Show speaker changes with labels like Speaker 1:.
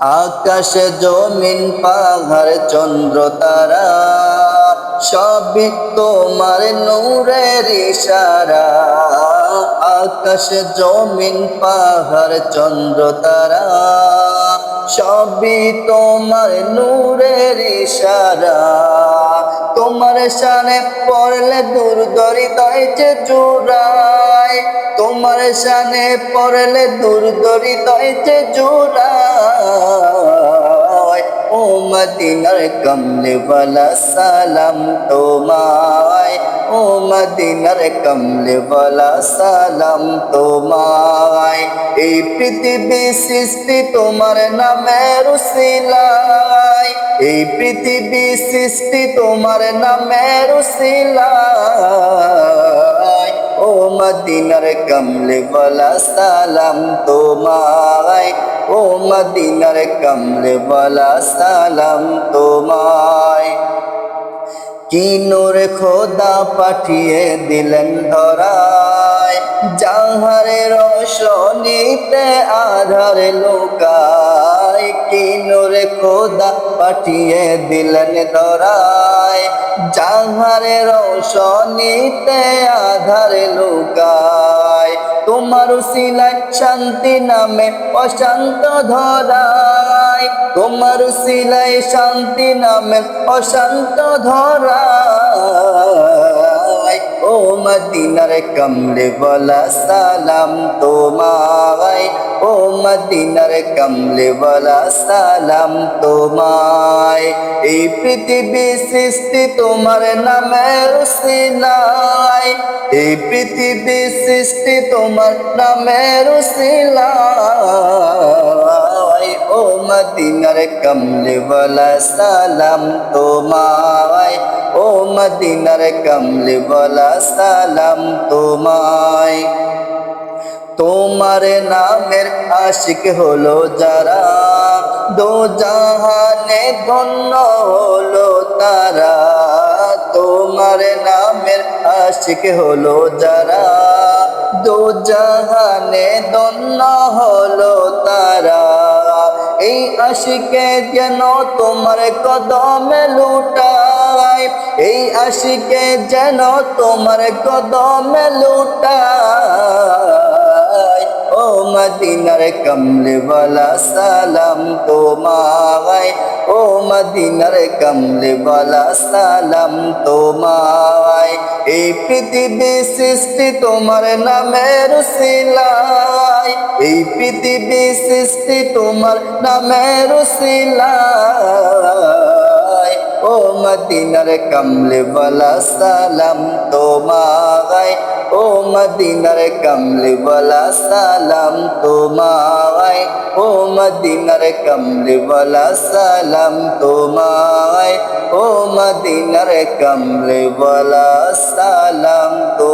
Speaker 1: আকাশে জমিন, পাহাড় চন্দ্র, তারা। সবই তোমার নূরের ইশারা। আকাশে জমিন, পাহাড় চন্দ্র, তারা। সবই তোমার নূরের ইশারা। তোমার শানে পড়লে দূর দরিদ্রয় যে জোড়ায় তোমার শানে পড়লে দূর দরিদ্রয় যে জোড়ায়। ও মদিনার কমলে বালা সালাম তোমায়। ও মদিনার কমলে বালা সালাম তোমায়। এই পৃথিবী সৃষ্টি তোমার নামের উসিলায়। এই পৃথিবী সৃষ্টি তোমার নামের উসিলায়। ও মদিনার কমলে বালা সালাম তোমায়। ও মদিনার কমলে বালা সালাম তোমায়। কি নূর খোদা পাঠিয়ে দিলেন ধরায়। যাহারে রোশনীতে আধার লোকায়। কি নূর খোদা পাঠিয়ে দিলেন ধরায়। যাহারে রোশনীতে আধার লুকায়। তোমার শিলায় শান্তি নামে অশান্ত ধরায়। তোমার শিলায় শান্তি নামে অশান্ত ধরায়। মদিনার কমলে বলা সালাম তোমায়। ও মদিনার কমলে বলা সালাম তোমায়। এই পৃথিবী সৃষ্টি তোমার নামের সিলাই। এই পৃথিবী সৃষ্টি তোমার নামের সিলাই। মদিনার কমলে বলা সালাম তোমায়। ও মদিনার কমলে বলা সালাম তোমায়। তোমার নামের আশিক হলো যারা, দো জাহানে ধন্য হলো তারা। তোমার নামের আশিক হলো যারা, দো জাহানে ধন্য হলো তারা। এই আশিকে যেন তোমার কদমে লুটায়। এই আশিকে যেন তোমার কদমে লুটায়। ও মদিনার কমলে বালা সালাম তোমায়। ও মদিনার কমলে বালা সালাম তোমায়। এই পৃথিবী সৃষ্টি তোমার নামের সিলাই এই পৃথিবী সৃষ্টি তোমার নামের সিলাই ও মদিনার কমলে বালা সালাম তোমায়। ও মদিনার কমলে বালা সালাম তোমায়। ও মদিনার কমলে বালা সালাম তোমায়। ও মদিনার কমলে বালা সালাম তো